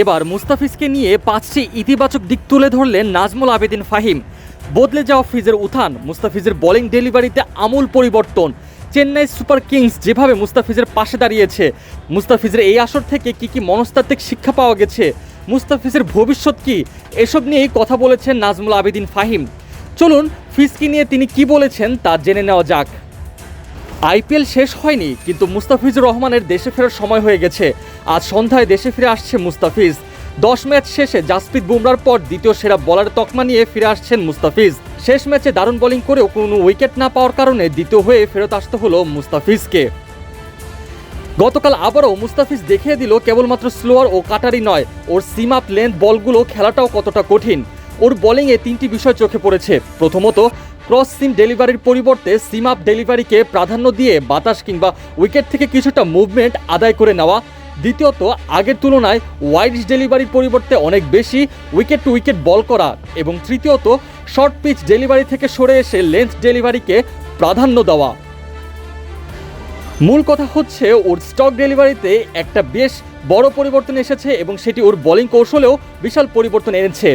এবার মুস্তাফিজকে নিয়ে পাঁচটি ইতিবাচক দিক তুলে ধরলেন নাজমুল আবেদিন ফাহিম। বদলে যাওয়া ফিজের উত্থান, মুস্তাফিজের বোলিং ডেলিভারিতে আমূল পরিবর্তন। চেন্নাই সুপার কিংস যেভাবে মুস্তাফিজের পাশে দাঁড়িয়েছে, মুস্তাফিজের এই আসর থেকে কি কি মনস্তাত্ত্বিক শিক্ষা পাওয়া গেছে, মুস্তাফিজের ভবিষ্যৎ কি, এসব নিয়েই কথা বলেছেন নাজমুল আবেদিন ফাহিম। চলুন ফিজকে নিয়ে তিনি কি বলেছেন তা জেনে নেওয়া যাক। আইপিএল শেষ হয়নি, কিন্তু মুস্তাফিজুর রহমানের দেশে ফেরার সময় হয়ে গেছে। আজ সন্ধ্যায় দেশে ফিরে আসছে মুস্তাফিজ। দশ ম্যাচ শেষে জাসপ্রীত বুমরার পর দ্বিতীয় সেরা বলার তকমা নিয়ে ফিরে আসছেন মুস্তাফিজ। শেষ ম্যাচে দারুণ বোলিং করেও কোনো উইকেট না পাওয়ার কারণে দ্বিতীয় হয়ে ফেরত আসতে হলো মুস্তাফিজকে। গতকাল আবারও মুস্তাফিজ দেখিয়ে দিল কেবলমাত্র স্লোয়ার ও কাটারি নয়, ওর সিম আপ লেন্থ বলগুলো খেলাটাও কতটা কঠিন। ওর বোলিংয়ে তিনটি বিষয় চোখে পড়েছে। প্রথমত, ক্রস সিম ডেলিভারির পরিবর্তে সিম আপ ডেলিভারিকে প্রাধান্য দিয়ে বাতাস কিংবা উইকেট থেকে কিছুটা মুভমেন্ট আদায় করে নেওয়া। দ্বিতীয়ত, আগের তুলনায় ওয়াইড ডেলিভারির পরিবর্তে অনেক বেশি উইকেট টু উইকেট বল করা এবং তৃতীয়ত শর্ট পিচ ডেলিভারি থেকে সরে এসে লেন্থ ডেলিভারিকে প্রাধান্য দেওয়া। মূল কথা হচ্ছে, ওর স্টক ডেলিভারিতে একটা বেশ বড় পরিবর্তন এসেছে এবং সেটি ওর বোলিং কৌশলেও বিশাল পরিবর্তন এনেছে।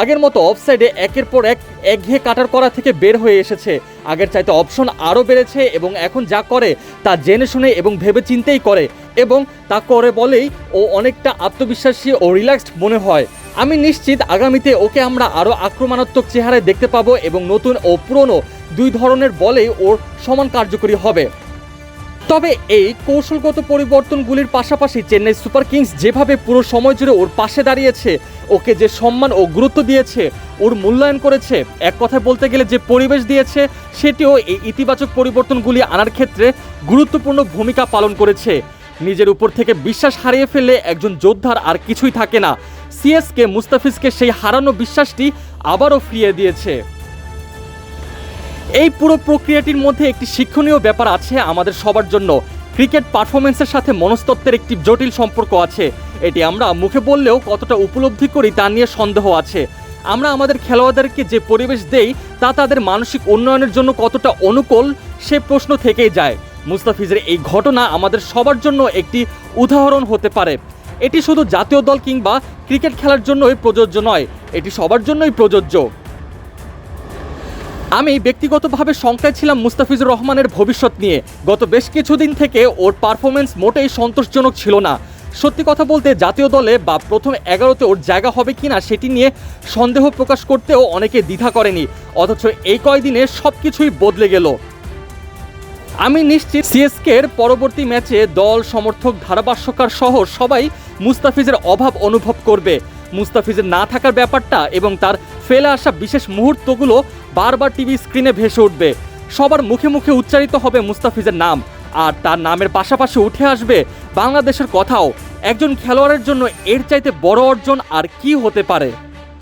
আগের মতো অফসাইডে একের পর এক একঘেয়ে কাটার করা থেকে বের হয়ে এসেছে। আগের চাইতে অপশন আরও বেড়েছে এবং এখন যা করে তা জেনে শুনে এবং ভেবে চিন্তেই করে এবং তা করে বলেই ও অনেকটা আত্মবিশ্বাসী ও রিল্যাক্সড মনে হয়। আমি নিশ্চিত আগামীতে ওকে আমরা আরও আক্রমণাত্মক চেহারায় দেখতে পাবো এবং নতুন ও পুরনো দুই ধরনের বলেই ওর সমান কার্যকরী হবে। তবে এই কৌশলগত পরিবর্তনগুলির পাশাপাশি চেন্নাই সুপার কিংস যেভাবে পুরো সময় জুড়ে ওর পাশে দাঁড়িয়েছে, ওকে যে সম্মান ও গুরুত্ব দিয়েছে, ওর মূল্যায়ন করেছে, এক কথায় বলতে গেলে যে পরিবেশ দিয়েছে, সেটিও এই ইতিবাচক পরিবর্তনগুলি আনার ক্ষেত্রে গুরুত্বপূর্ণ ভূমিকা পালন করেছে। নিজের উপর থেকে বিশ্বাস হারিয়ে ফেললে একজন যোদ্ধার আর কিছুই থাকে না। সিএসকে, মুস্তাফিজকে সেই হারানো বিশ্বাসটি আবারও ফিরিয়ে দিয়েছে। এই পুরো প্রক্রিয়াটির মধ্যে একটি শিক্ষণীয় ব্যাপার আছে আমাদের সবার জন্য। ক্রিকেট পারফরমেন্সের সাথে মনস্তত্ত্বের একটি জটিল সম্পর্ক আছে। এটি আমরা মুখে বললেও কতটা উপলব্ধি করি তা নিয়ে সন্দেহ আছে। আমরা আমাদের খেলোয়াড়দেরকে যে পরিবেশ দেই, তা তাদের মানসিক উন্নয়নের জন্য কতটা অনুকূল, সে প্রশ্ন থেকেই যায়। মুস্তাফিজের এই ঘটনা আমাদের সবার জন্য একটি উদাহরণ হতে পারে। এটি শুধু জাতীয় দল কিংবা ক্রিকেট খেলার জন্যই প্রযোজ্য নয়, এটি সবার জন্যই প্রযোজ্য। আমি ব্যক্তিগতভাবে শঙ্কায় ছিলাম মুস্তাফিজুর রহমানের ভবিষ্যৎ নিয়ে। গত বেশ কিছুদিন থেকে ওর পারফরমেন্স মোটেই সন্তোষজনক ছিল না। সত্যি কথা বলতে জাতীয় দলে বা প্রথম এগারোতে ওর জায়গা হবে কিনা সেটি নিয়ে সন্দেহ প্রকাশ করতেও অনেকে দ্বিধা করেনি। অথচ এই কয়দিনে সব কিছুই বদলে গেল। আমি নিশ্চিত সিএসকের পরবর্তী ম্যাচে দল, সমর্থক, ধারাভাষ্যকার সহ সবাই মুস্তাফিজের অভাব অনুভব করবে। মুস্তাফিজের না থাকার ব্যাপারটা এবং তার ফেলে আসা বিশেষ মুহূর্তগুলো বারবার টিভি স্ক্রিনে ভেসে উঠবে। সবার মুখে মুখে উচ্চারিত হবে মুস্তাফিজের নাম। আর তার নামের পাশাপাশি উঠে আসবে বাংলাদেশের কথাও। একজন খেলোয়াড়ের জন্য এর চাইতে বড় অর্জন আর কি হতে পারে?